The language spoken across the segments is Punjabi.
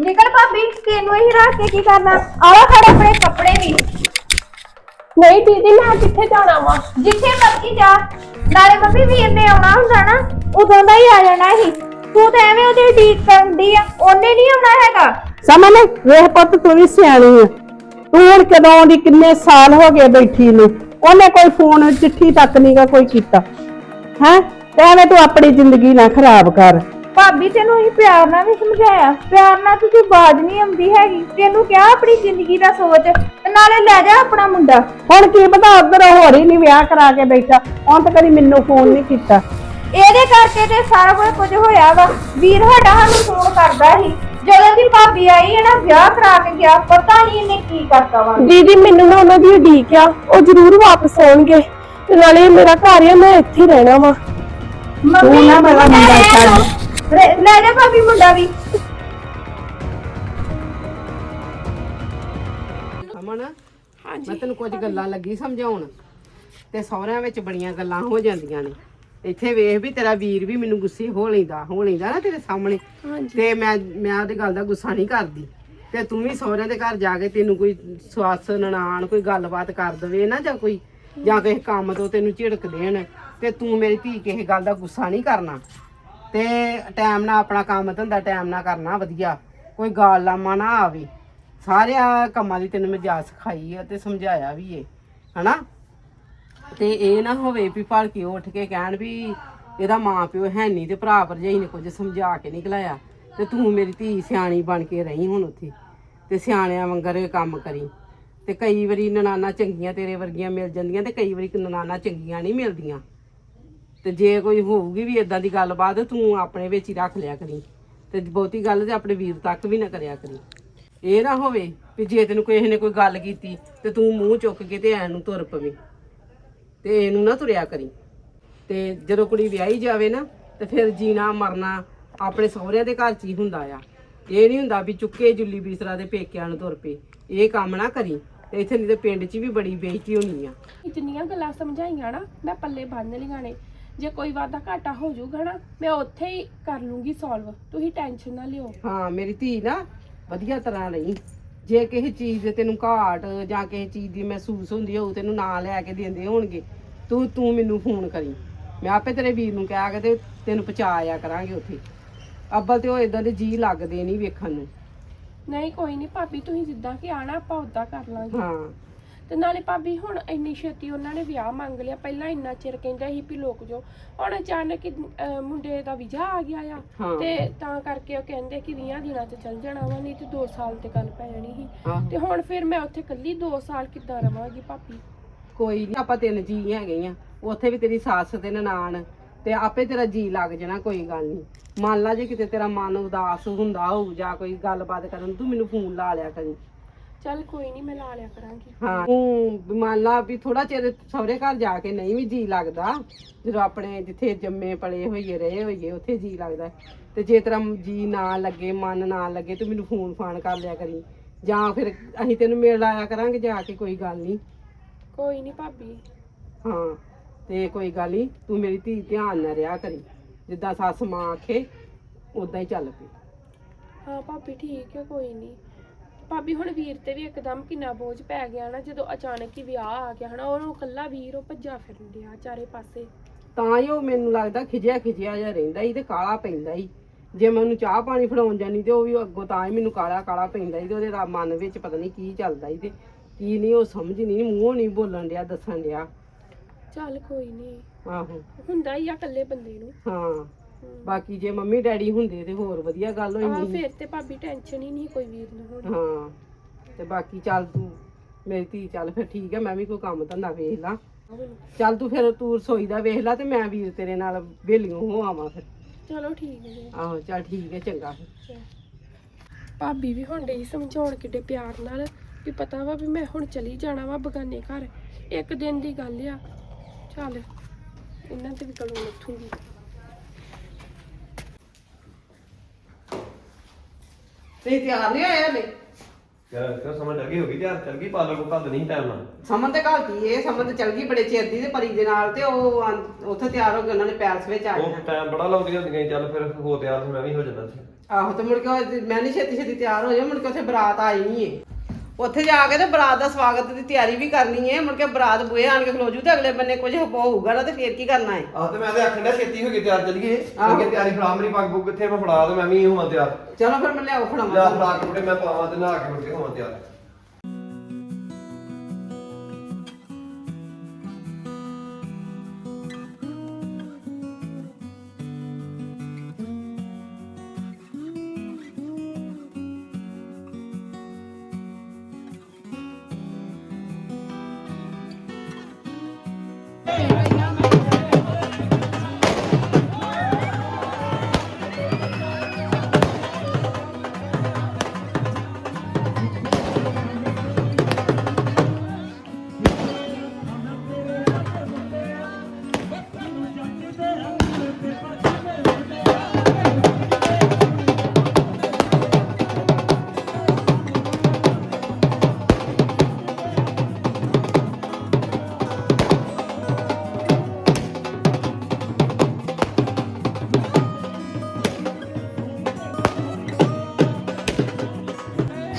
ਨਿਕਲ ਭਾਬੀ ਤੈਨੂੰ ਹੀ ਰੱਖ ਕੇ ਕੀ ਕਰਨਾ? ਆਵਾ ਖੜੇ ਆਪਣੇ ਕੱਪੜੇ ਵੀ। ਨਹੀਂ ਦੀਦੀ ਮੈਂ ਕਿੱਥੇ ਜਾਣਾ ਵਾ? ਜਿੱਥੇ ਮਰਜ਼ੀ ਜਾ। ਨਾਲੇ ਮੰਮੀ ਵੀਰ ਨੇ ਆਉਣਾ ਹੁੰਦਾ ਨਾ ਉਦੋਂ ਦਾ ਹੀ ਆ ਜਾਣਾ ਸੀ। ਤੂੰ ਤਾਂ ਐਵੇਂ ਉਹਦੀ ਡੀਕ ਕਰਦੀ ਆ ਉਹਨੇ ਨਹੀਂ ਆਉਣਾ ਹੈਗਾ। ਸਮਝ ਲੈ ਵੇਖ ਪੁੱਤ ਤੂੰ ਵੀ ਸਿਆਣੀ ਆ। ਤੂੰ ਹੁਣ ਕਦੋਂ ਦੀ ਕਿੰਨੇ ਸਾਲ ਹੋ ਗਏ ਬੈਠੀ ਨੂੰ। ਉਹਨੇ ਕੋਈ ਫੋਨ ਚਿੱਠੀ ਤੱਕ ਨਹੀਂਗਾ ਕੋਈ ਕੀਤਾ। ਹੈ? ਤੇ ਐਵੇਂ ਤੂੰ ਆਪਣੀ ਜ਼ਿੰਦਗੀ ਨਾ ਖਰਾਬ ਕਰ। ਭਾਬੀ ਤੈਨੂੰ ਹੀ ਪਿਆਰ ਨਾਲ ਵੀ ਸਮਝਾਇਆ। ਪਿਆਰ ਨਾਲ ਤੁਸੀਂ ਬਾਜ ਨਹੀਂ ਆਉਂਦੀ ਹੈਗੀ। ਤੈਨੂੰ ਕਿਹਾ ਆਪਣੀ ਜ਼ਿੰਦਗੀ ਦਾ ਸੋਚ ਤੇ ਨਾਲੇ ਲੈ ਜਾ ਆਪਣਾ ਮੁੰਡਾ। ਹੁਣ ਕੀ ਪਤਾ ਉਧਰ ਹੋਰ ਹੀ ਨਹੀਂ ਵਿਆਹ ਕਰਾ ਕੇ ਬੈਠਾ। ਹੁਣ ਤਾਂ ਕਦੀ ਮੈਨੂੰ ਫੋਨ ਨਹੀਂ ਕੀਤਾ। ਇਹਦੇ ਕਰਕੇ ਤੇ ਸਾਰਾ ਕੁਝ ਕੁਝ ਹੋਇਆ ਵਾ। ਵੀਰ ਸਾਡਾ ਸਾਨੂੰ ਫੋਨ ਕਰਦਾ ਸੀ। ਜਦੋਂ ਦੀ ਭਾਬੀ ਆਈ ਹੈ ਨਾ ਵਿਆਹ ਕਰਾ ਕੇ ਗਿਆ ਪਤਾ ਨਹੀਂ ਇਹਨੇ ਕੀ ਕਰਤਾ ਵਾ। ਦੀਦੀ ਮੈਨੂੰ ਨਾ ਉਹਨਾਂ ਦੀ ਉਡੀਕ ਆ। ਉਹ ਜ਼ਰੂਰ ਵਾਪਸ ਆਉਣਗੇ। ਤੇ ਨਾਲੇ ਮੇਰਾ ਘਰ ਆ ਮੈਂ ਇੱਥੇ ਹੀ ਰਹਿਣਾ ਵਾ। ਮੰਮੀ ਨਾ ਮੇਰਾ ਮੁੰਡਾ। ਛੱਡ। ਲੈ- ਲੈ ਜਾ ਭਾਬੀ ਮੁੰਡਾ ਵੀ। ਅਮਨ ਮੈਂ ਤੈਨੂੰ ਕੁਝ ਗੱਲਾਂ ਲੱਗੀ ਸਮਝਾਉਣ। ਤੇ ਸਹੁਰਿਆਂ ਵਿੱਚ ਬੜੀਆਂ ਗੱਲਾਂ ਹੋ ਜਾਂਦੀਆਂ ਨੇ। ਇੱਥੇ ਵੇਖ ਵੀ ਤੇਰਾ ਵੀਰ ਵੀ ਮੈਨੂੰ ਗੁੱਸੇ ਹੋ ਲੈਂਦਾ ਹੋ ਲੈਂਦਾ ਨਾ ਤੇਰੇ ਸਾਹਮਣੇ। ਤੇ ਮੈਂ ਮੈਂ ਉਹਦੀ ਗੱਲ ਦਾ ਗੁੱਸਾ ਨਹੀਂ ਕਰਦੀ। ਤੇ ਤੂੰ ਵੀ ਸਹੁਰਿਆਂ ਦੇ ਘਰ ਜਾ ਕੇ ਤੈਨੂੰ ਕੋਈ ਸਵਾਸ ਨਨਾਣ ਕੋਈ ਗੱਲਬਾਤ ਕਰ ਦਵੇ ਨਾ ਜਾਂ ਕੋਈ ਜਾਂ ਕਿਸੇ ਕੰਮ ਤੋਂ ਤੈਨੂੰ ਝਿੜਕ ਦੇਣ। ਤੇ ਤੂੰ ਮੇਰੀ ਧੀ ਕਿਸੇ ਗੱਲ ਦਾ ਗੁੱਸਾ ਨਹੀਂ ਕਰਨਾ। ਤੇ ਟਾਈਮ ਨਾਲ ਆਪਣਾ ਕੰਮ ਧੰਦਾ ਟਾਈਮ ਨਾਲ ਕਰਨਾ ਵਧੀਆ। ਕੋਈ ਗਾਲ ਲਾਮਾ ਨਾ ਆਵੇ। ਸਾਰਿਆਂ ਕੰਮਾਂ ਦੀ ਤੈਨੂੰ ਮੈਂ ਜਾ ਸਿਖਾਈ ਆ ਤੇ ਸਮਝਾਇਆ ਵੀ ਏ, ਹਨਾ? ਤੇ ਇਹ ਨਾ ਹੋਵੇ ਵੀ ਭਲਕੇ ਉੱਠ ਕੇ ਕਹਿਣ ਵੀ ਇਹਦਾ ਮਾਂ ਪਿਓ ਹੈ ਨਹੀਂ ਤੇ ਭਰਾ ਭਰਜਾਈ ਨੇ ਕੁਝ ਸਮਝਾ ਕੇ ਨਿਕਲਾਇਆ ਤੇ ਤੂੰ ਮੇਰੀ ਧੀ ਸਿਆਣੀ ਬਣ ਕੇ ਰਹੀ ਹੁਣ ਉੱਥੇ ਤੇ ਸਿਆਣਿਆਂ ਵਾਂਗਰ ਕੰਮ ਕਰੀ। ਤੇ ਕਈ ਵਾਰੀ ਨਨਾਨਾ ਚੰਗੀਆਂ ਤੇਰੇ ਵਰਗੀਆਂ ਮਿਲ ਜਾਂਦੀਆਂ ਤੇ ਕਈ ਵਾਰੀ ਨਨਾਨਾ ਚੰਗੀਆਂ ਨਹੀਂ ਮਿਲਦੀਆਂ। ਤੇ ਜੇ ਕੋਈ ਹੋਊਗੀ ਵੀ ਇਦਾਂ ਦੀ ਗੱਲਬਾਤ, ਤੂੰ ਆਪਣੇ ਵਿੱਚ ਹੀ ਰੱਖ ਲਿਆ ਕਰੀ। ਤੇ ਬਹੁਤੀ ਗੱਲ ਤੇ ਆਪਣੇ ਵੀਰ ਤੱਕ ਵੀ ਨਾ ਕਰਿਆ ਕਰੀ। ਇਹ ਨਾ ਹੋਵੇ ਵੀ ਜੇ ਤੈਨੂੰ ਕਿਸੇ ਨੇ ਕੋਈ ਗੱਲ ਕੀਤੀ, ਤੇ ਤੂੰ ਮੂੰਹ ਚੁੱਕ ਕੇ ਤੇ ਐਨ ਨੂੰ ਤੁਰ ਪਵੇਂ। ਤੇ ਇਹਨੂੰ ਨਾ ਤੁਰਿਆ ਕਰੀ। ਤੇ ਜਦੋਂ ਕੁੜੀ ਵਿਆਹੀ ਜਾਵੇ ਨਾ, ਤੇ ਫਿਰ ਜੀਣਾ ਮਰਨਾ ਆਪਣੇ ਸਹੁਰਿਆਂ ਦੇ ਘਰ 'ਚ ਹੀ ਹੁੰਦਾ ਆ। ਇਹ ਨਹੀਂ ਹੁੰਦਾ ਵੀ ਚੁੱਕੇ ਜੁੱਲੀ ਬਿਸਰਾ ਦੇ ਪੇਕਿਆਂ ਨੂੰ ਤੁਰ ਪਏ ਇਹ ਕੰਮ ਨਾ ਕਰੀ, ਤੇ ਇੱਥੇ ਨਹੀਂ ਤੇ ਪਿੰਡ 'ਚ ਵੀ ਬੜੀ ਬੇਇੱਜ਼ਤੀ ਹੋਣੀ ਆ। ਜਿੰਨੀਆਂ ਗੱਲਾਂ ਸਮਝਾਈਆਂ ਨਾ, ਮੈਂ ਪੱਲੇ ਬੰਨ ਲਈਆਂ ਨੇ। ਜੇ ਕੋਈ ਵਾਦਾ ਘਾਟਾ ਹੋ ਜਾਊਗਾ ਨਾ ਮੈਂ ਉੱਥੇ ਹੀ ਕਰ ਲੂੰਗੀ ਸੋਲਵ ਤੁਸੀਂ ਟੈਨਸ਼ਨ ਨਾ ਲਿਓ। ਹਾਂ ਮੇਰੀ ਧੀ ਨਾ ਵਧੀਆ ਤਰ੍ਹਾਂ ਰਹੀ। ਜੇ ਕਿਸੇ ਚੀਜ਼ ਦੇ ਤੈਨੂੰ ਘਾਟ ਜਾਂ ਕਿਸੇ ਚੀਜ਼ ਦੀ ਮਹਿਸੂਸ ਹੁੰਦੀ ਹੋਊ ਤੈਨੂੰ ਨਾਂ ਲੈ ਕੇ ਦਿੰਦੇ ਹੋਣਗੇ ਤੂੰ ਤੂੰ ਮੈਨੂੰ ਫੋਨ ਕਰੀ। ਮੈਂ ਆਪੇ ਤੇਰੇ ਵੀਰ ਨੂੰ ਕਹਿ ਕੇ ਤੇ ਤੈਨੂੰ ਪਹੁੰਚਾ ਆਇਆ ਕਰਾਂਗੇ ਉੱਥੇ। ਅੱਬਲ ਤੇ ਉਹ ਇਦਾਂ ਦੇ ਜੀ ਲੱਗਦੇ ਨਹੀਂ ਵੇਖਣ ਨੂੰ। ਨਹੀਂ ਕੋਈ ਨਹੀਂ ਭਾਬੀ ਤੁਸੀਂ ਜਿੱਦਾਂ ਕਿ ਆਣਾ ਆਪਾਂ ਉਦਾਂ ਕਰ ਲਾਂਗੇ। ਹਾਂ। ਤੇ ਨਾਲੇ ਭਾਬੀ ਹੁਣ ਇੰਨੀ ਛੇਤੀ ਉਹਨਾਂ ਨੇ ਵਿਆਹ ਮੰਗ ਲਿਆ ਪਹਿਲਾਂ ਇੰਨਾ ਚਿਰ ਕਹਿੰਦਾ ਸੀ ਵੀ ਲੋਕ ਜੋ ਹੁਣ ਅਚਾਨਕ ਹੀ, ਅਹ, ਮੁੰਡੇ ਦਾ ਵੀਜ਼ਾ ਆ ਗਿਆ ਆ ਹਾਂ। ਤੇ ਤਾਂ ਕਰਕੇ ਉਹ ਕਹਿੰਦੇ ਕਿ 20 ਦਿਨਾਂ 'ਚ ਚੱਲ ਜਾਣਾ ਵਾ ਨਹੀਂ ਤੇ 2 ਸਾਲ ਤੇ ਗੱਲ ਪੈ ਜਾਣੀ ਸੀ। ਤੇ ਹੁਣ ਫਿਰ ਮੈਂ ਉੱਥੇ ਇਕੱਲੀ 2 ਸਾਲ ਕਿੱਦਾਂ ਰਵਾਂਗੀ ਭਾਬੀ? ਕੋਈ ਨਹੀਂ ਆਪਾਂ ਤਿੰਨ ਜੀ ਹੈਗੇ ਆ। ਉੱਥੇ ਵੀ ਤੇਰੀ ਸੱਸ ਤੇ ਨਨਾਣ ਤੇ ਆਪੇ ਤੇਰਾ ਜੀ ਲੱਗ ਜਾਣਾ ਕੋਈ ਗੱਲ ਨਹੀਂ ਮੰਨ ਲਾ ਜੇ ਕਿਤੇ ਤੇਰਾ ਮਨ ਉਦਾਸ ਹੁੰਦਾ ਹੋਊ ਜਾਂ ਕੋਈ ਗੱਲਬਾਤ ਕਰਨ ਤੂੰ ਮੈਨੂੰ ਫੋਨ ਲਾ ਲਿਆ ਕਰੀ। ਚੱਲ ਕੋਈ ਨਹੀਂ ਮੈਂ ਲਾ ਲਿਆ ਕਰਾਂਗੀ। ਹਾਂ ਤੂੰ ਵੀ ਮੰਨ ਲਾ ਵੀ ਥੋੜਾ ਚਿਰ ਸਹੁਰੇ ਘਰ ਜਾ ਕੇ ਨਹੀਂ ਵੀ ਜੀ ਲੱਗਦਾ। ਜਦੋਂ ਆਪਣੇ ਜਿੱਥੇ ਜੰਮੇ ਪਲੇ ਹੋਈਏ ਰਹੇ ਹੋਈਏ ਉੱਥੇ ਜੀ ਲੱਗਦਾ। ਤੇ ਜੇ ਤੇਰਾ ਜੀ ਨਾ ਲੱਗੇ ਮਨ ਨਾ ਲੱਗੇ ਤੂੰ ਮੈਨੂੰ ਫੋਨ ਫਾਨ ਕਰ ਲਿਆ ਕਰੀ। ਜਾਂ ਫਿਰ ਅਸੀਂ ਤੈਨੂੰ ਮਿਲ ਆਇਆ ਕਰਾਂਗੇ ਜਾ ਕੇ ਕੋਈ ਗੱਲ ਨਹੀਂ ਕੋਈ ਨਹੀਂ ਭਾਬੀ। ਹਾਂ ਤੇ ਕੋਈ ਗੱਲ ਨਹੀਂ ਤੂੰ ਮੇਰੀ ਧੀ ਧਿਆਨ ਨਾਲ ਰਿਹਾ ਕਰੀ। ਜਿੱਦਾਂ ਸੱਸ ਮਾਂ ਆਖੇ ਉਦਾਂ ਹੀ ਚੱਲ ਪਈ। ਹਾਂ ਭਾਬੀ ਠੀਕ ਹੈ ਕੋਈ ਨਹੀਂ ਭਾਬੀ ਹੁਣ ਵੀਰ ਤੇ ਵੀ ਇੱਕਦਮ ਕਿੰਨਾ ਬੋਝ ਪੈ ਗਿਆ ਨਾ ਜਦੋਂ ਅਚਾਨਕ ਹੀ ਵਿਆਹ ਆ ਗਿਆ ਹਨਾ ਉਹਨੂੰ ਇਕੱਲਾ ਵੀਰ ਉਹ ਭੱਜਾ ਫਿਰਨ ਡਿਆ ਚਾਰੇ ਪਾਸੇ। ਤਾਂ ਹੀ ਉਹ ਮੈਨੂੰ ਲੱਗਦਾ ਖਿਜਿਆ ਖਿਜਿਆ ਜਿਹਾ ਰਹਿੰਦਾ ਹੀ ਤੇ ਕਾਲਾ ਪੈਂਦਾ ਹੀ ਜੇ ਮੈਂ ਉਹਨੂੰ ਚਾਹ ਪਾਣੀ ਫੜਾਉਣ ਜਾਨੀ ਤੇ ਉਹ ਵੀ ਅੱਗੋਂ ਤਾਂ ਹੀ ਮੈਨੂੰ ਕਾਲਾ ਕਾਲਾ ਪੈਂਦਾ ਹੀ ਤੇ ਉਹਦੇ ਰਾ- ਮਨ ਵਿੱਚ ਪਤਾ ਨਹੀਂ ਕੀ ਚੱਲਦਾ ਹੀ ਤੇ ਕੀ ਨਹੀਂ ਉਹ ਸਮਝ ਨਹੀਂ ਮੂੰਹੋਂ ਨਹੀਂ ਬੋਲਣ ਡਿਆ ਦੱਸਣ ਡਿਆ। ਚੱਲ ਕੋਈ ਨਹੀਂ। ਆਹੋ। ਹੁੰਦਾ ਹੀ ਆ ਇਕੱਲੇ ਬੰਦੇ ਨੂੰ। ਹਾਂ। ਬਾਕੀ ਜੇ ਮੰਮੀ ਡੈਡੀ ਹੁੰਦੇ ਤੇ ਹੋਰ ਵਧੀਆ ਗੱਲ ਆ ਹੋਈ ਫਿਰ ਤੇ ਭਾਬੀ ਟੈਨਸ਼ਨ ਹੀ ਨਹੀਂ ਕੋਈ ਵੀਰ ਨੂੰ ਹੋਣੀ। ਹਾਂ ਤੇ ਬਾਕੀ ਚੱਲ ਤੂੰ ਮੇਰੀ ਧੀ ਚੱਲ ਫਿਰ ਠੀਕ ਹੈ ਮੈਂ ਵੀ ਕੋਈ ਕੰਮ ਧੰਦਾ ਵੇਖ ਲਾਂ। ਚੱਲ ਤੂੰ ਫਿਰ ਤੂੰ ਰਸੋਈ ਦਾ ਵੇਖ ਲੈ ਤੇ ਮੈਂ ਵੀਰ ਤੇਰੇ ਨਾਲ ਬੇਲੀਆਂ ਹੋ ਆਵਾਂ ਫਿਰ। ਚਲੋ ਠੀਕ ਹੈ ਜੀ। ਆਹੋ ਚੱਲ ਠੀਕ ਹੈ ਚੰਗਾ ਫਿਰ। ਭਾਬੀ ਵੀ ਹੁਣ ਡਈ ਸਮਝਾਉਣ ਕਿੱਡੇ ਪਿਆਰ ਨਾਲ ਵੀ ਪਤਾ ਵਾ ਵੀ ਮੈਂ ਹੁਣ ਚਲੀ ਜਾਣਾ ਵਾ ਬਗਾਨੇ ਘਰ। ਇੱਕ ਦਿਨ ਦੀ ਗੱਲ ਆ। ਚੱਲ ਇਹਨਾਂ ਤੇ ਵੀ ਕਲੋਂ ਲੱਥੂਗੀ। ਤੇ ਤਿਆਰ ਨਹੀਂ ਹੋਇਆ ਹਲੇ? ਕਿਆ ਕਿਆ ਸਮਝ ਲੱਗੀ ਹੋ ਗਈ ਯਾਰ ਚੱਲ ਗਈ ਪਾਰਲਰ ਕੋ ਕੱਦ ਨਹੀਂ ਟਾਈਮ ਨਾਲ। ਸਮਨ ਤੇ ਘਾਲਤੀ ਇਹ ਸਮਨ ਤੇ ਚਲ ਗਈ ਬੜੇ ਚਿਰ ਦੀ ਤੇ ਪਰੀ ਦੇ ਨਾਲ ਤੇ ਉਹ ਆਂ- ਉੱਥੇ ਤਿਆਰ ਹੋ ਕੇ ਉਹਨਾਂ ਨੇ ਪੈਲਸ ਵਿੱਚ ਆ ਉਹ ਜਾਣਾ। ਟਾਈਮ ਬੜਾ ਲਾਉਂਦੀਆਂ ਹੁੰਦੀਆਂ ਸੀ, ਚੱਲ ਫਿਰ ਹੋ ਤਿਆਰ ਮੈਂ ਵੀ ਹੋ ਜਾਂਦਾ ਸੀ। ਆਹੋ ਤੇ ਮੁੜ ਕੇ ਉਹ- ਮੈਂ ਨਹੀਂ ਛੇਤੀ ਛੇਤੀ ਤਿਆਰ ਹੋ ਜਾ ਮੁੜ ਕੇ ਉੱਥੇ ਬਰਾਤ ਆਈ ਨਹੀਂ ਏ। ਉੱਥੇ ਜਾ ਕੇ ਤੇ ਬਰਾਤ ਦਾ ਸਵਾਗਤ ਦੀ ਤਿਆਰੀ ਵੀ ਕਰਨੀ ਏ ਮੁੜ ਕੇ ਬਰਾਤ ਬੂਹੇ ਆਣ ਕੇ ਖਲੋ ਜੂ ਤੇ ਅਗਲੇ ਬੰਨੇ ਕੁਝ ਹੋਊਗਾ ਨਾ ਤੇ ਫੇਰ ਕੀ ਕਰਨਾ ਏ ਆਹ ਤੇ ਮੈਂ ਤੇ ਆਖਣ ਡਿਆ ਛੇਤੀ ਹੋ ਕੇ ਤਿਆਰ ਚੱਲੀਏ। ਅੱਗੇ ਤਿਆਰੀ ਫੜਾ ਮੇਰੀ ਪੱਗ ਪੁੱਗ ਕਿੱਥੇ ਮੈਂ ਫੜਾ ਤੇ ਮੈਂ ਵੀ ਹੋਵਾਂ ਤਿਆਰ। ਚਲੋ ਫਿਰ ਮੈਂ ਲਿਆਓ ਲਿਆ ਖੜਾਵਾਂ ਫੜਾ ਕੇ ਮੁੜ ਕੇ ਮੈਂ ਪਾਵਾਂ ਤੇ ਨਹਾ ਕੇ ਮੁੜ ਕੇ ਹੋਵਾਂ ਤਿਆਰ।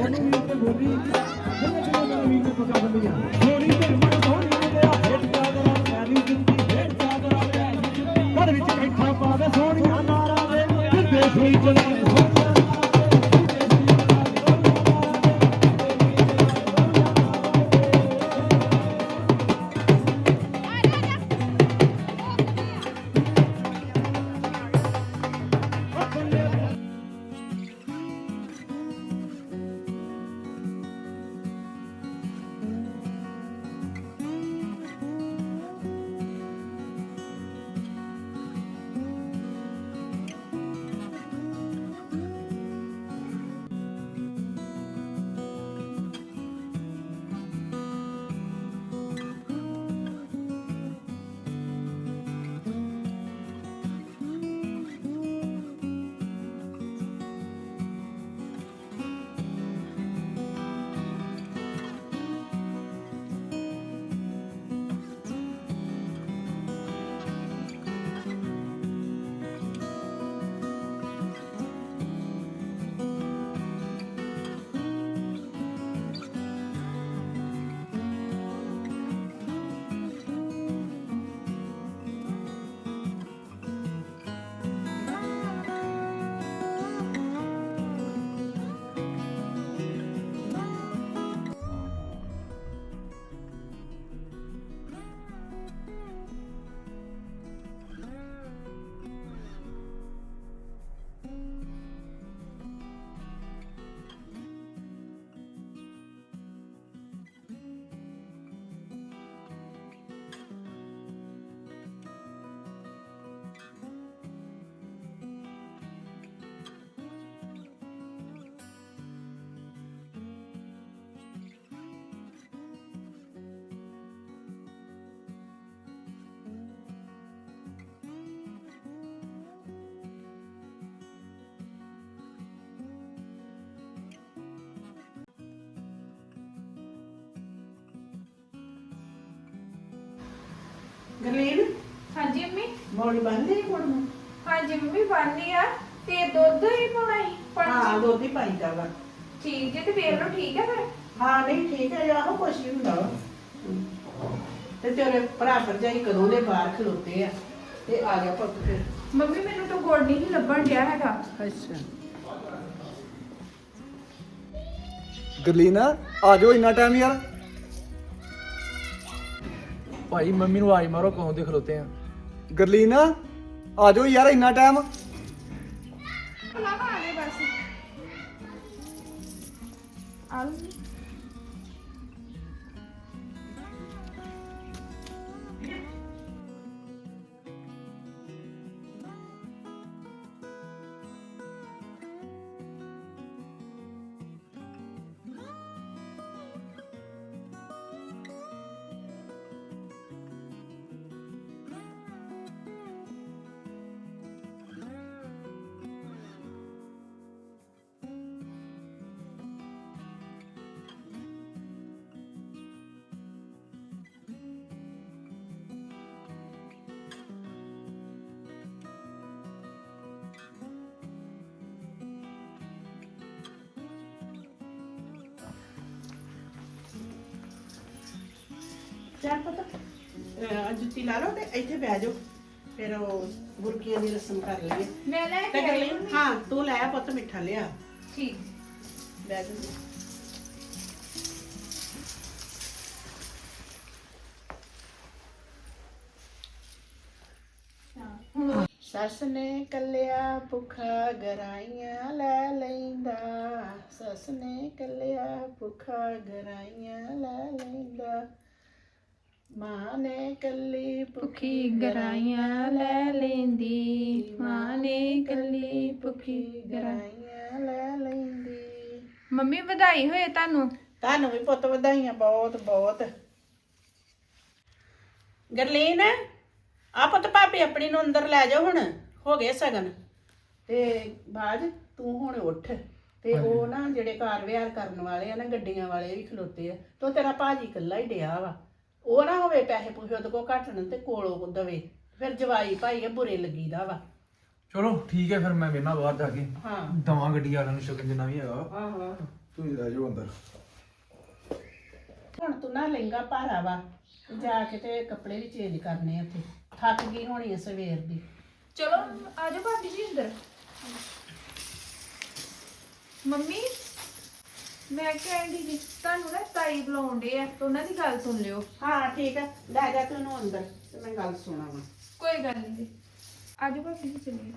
ਘਰ ਹਾਂਜੀ ਮੰਮੀ? ਮੌਲੀ ਬੰਦੀ ਕੋਣ ਹਾਂਜੀ ਮੰਮੀ ਬਣਨੀ ਆ। ਤੇ ਦੁੱਧ ਹੀ ਪਾਉਣਾ ਹੀ ਹਾਂ ਦੋਦੀ ਪਾਈ ਜਾਵਾ ਠੀਕ ਜੇ ਤੇ ਵੇਖ ਲਓ ਠੀਕ ਹੈ ਫਿਰ। ਹਾਂ ਨਹੀਂ ਠੀਕ ਹੈ ਆਹੋ ਕੁਛ ਹੀ ਹੁੰਦਾ ਵਾ। ਤੇ ਤੇਰੇ ਭਰਾ ਭਰਜਾਈ ਕਦੋਂ ਦੇ ਬਾਹਰ ਖਲੋਤੇ ਆ? ਤੇ ਆ ਗਿਆ ਪੁੱਤ ਫਿਰ। ਮੰਮੀ ਮੈਨੂੰ ਤਾਂ ਗੋੜ ਨਹੀਂ ਸੀ ਲੱਭਣ ਡਿਆ ਹੈਗਾ। ਅੱਛਾ। ਗਰਲੀਨਾ ਆ ਜਾਓ ਇੰਨਾ ਟਾਈਮ ਯਾਰ। ਭਾਈ ਮੰਮੀ ਨੂੰ ਆਵਾਜ਼ ਮਾਰੋ ਕੌਣ ਦੇ ਖਲੋਤੇ ਆ? ਗਰਲੀਨਾ ਆ ਜਾਓ ਯਾਰ ਇੰਨਾ ਟਾਈਮ ਭਲਾ ਲਓ ਤੇ ਇੱਥੇ ਬਹਿ ਜਾਓ ਫਿਰ ਉਹ ਬੁਰਕੀਆਂ ਦੀ ਰਸਮ ਕਰ ਲਈਏ ਮੈਂ ਲੈ ਤੇ ਕਰ ਲਈ ਹਾਂ ਤੂੰ ਲੈ ਆ ਪੁੱਤ ਮਿੱਠਾ ਲਿਆ ਠੀਕ ਬਹਿ ਜਾ ਸੱਸ ਨੇ ਕੱਲਿਆ ਭੁੱਖਾ ਗਰਾਈਆਂ ਲੈ ਲੈਂਦਾ ਸੱਸ ਨੇ ਕੱਲਿਆ ਭੁੱਖਾ ਗਰਾਈਆਂ ਲੈ ਲੈਂਦਾ ਮਾਂ ਨੇ ਕੱਲੀ ਭੁੱਖੀ ਗਰਾਈਆਂ ਲੈ ਲੈਂਦੀ। ਮਾਂ ਨੇ ਕੱਲੀ ਭੁੱਖੀ ਗਰਾਈਆਂ ਲੈ ਲੈਂਦੀ। ਮੰਮੀ ਵਧਾਈ ਹੋਏ ਤੁਹਾਨੂੰ? ਤੁਹਾਨੂੰ ਵੀ ਪੁੱਤ ਵਧਾਈਆਂ ਬਹੁਤ ਬਹੁਤ। ਗਰਲੀਨ ਆ ਪੁੱਤ ਭਾਬੀ ਆਪਣੀ ਨੂੰ ਅੰਦਰ ਲੈ ਜਾਓ ਹੁਣ। ਹੋ ਗਏ ਸਗਨ। ਤੇ ਬਾਜ ਤੂੰ ਹੁਣ ਉੱਠ। ਤੇ ਉਹ ਨਾ ਜਿਹੜੇ ਕਾਰ ਵਿਹਾਰ ਕਰਨ ਵਾਲੇ ਆ ਨਾ ਗੱਡੀਆਂ ਵਾਲੇ ਵੀ ਖਲੋਤੇ ਆ। ਤੋ ਤੇਰਾ ਭਾਜੀ ਇਕੱਲਾ ਹੀ ਡਿਆ ਵਾ। ਉਹ ਨਾ ਹੋਵੇ ਪੈਸੇ ਪੂਸੇ ਉਹਦੇ ਕੋ ਘਟਣ ਤੇ ਕੋਲੋਂ ਦਵੇ। ਫਿਰ ਜਵਾਈ ਭਾਈ ਆ ਬੁਰੇ ਲੱਗੀਦਾ ਵਾ। ਚਲੋ ਠੀਕ ਹੈ ਫਿਰ ਮੈਂ ਵੇਨਾ ਬਾਹਰ ਜਾ ਕੇ। ਹਾਂ। ਦਵਾਂ ਗੱਡੀ ਵਾਲਿਆਂ ਨੂੰ ਸ਼ਗਨ ਜਿੰਨਾ ਵੀ ਹੈਗਾ ਆਹੋ ਤੁਸੀਂ ਰਹਿ ਜਾਓ ਅੰਦਰ। ਹੁਣ ਤੂੰ ਨਾ ਲਹਿੰਗਾ ਭਾਰਾ ਵਾ ਜਾ ਕੇ ਤੇ ਕੱਪੜੇ ਵੀ ਚੇਂਜ ਕਰਨੇ ਆ ਉੱਥੇ। ਥੱਕ ਗਈ ਹੋਣੀ ਆ ਸਵੇਰ ਦੀ। ਚਲੋ ਆ ਜਾਓ ਭਾਬੀ ਜੀ ਅੰਦਰ। ਮੰਮੀ ਮੈਂ ਕਹਿੰਦੀ ਜੀ ਤੁਹਾਨੂੰ ਨਾ ਤਾਈ ਬੁਲਾਉਂਦੇ ਆ ਤੇ ਉਹਨਾਂ ਦੀ ਗੱਲ ਸੁਣ ਲਿਓ। ਹਾਂ ਠੀਕ ਆ। ਲੈ ਜਾ ਤੂੰ ਉਹਨੂੰ ਅੰਦਰ ਤੇ ਮੈਂ ਗੱਲ ਸੁਣਾਵਾਂ। ਕੋਈ ਗੱਲ ਨਹੀਂ ਜੀ ਆ ਜਾਓ ਭਾਬੀ ਜੀ ਚਲੀਏ।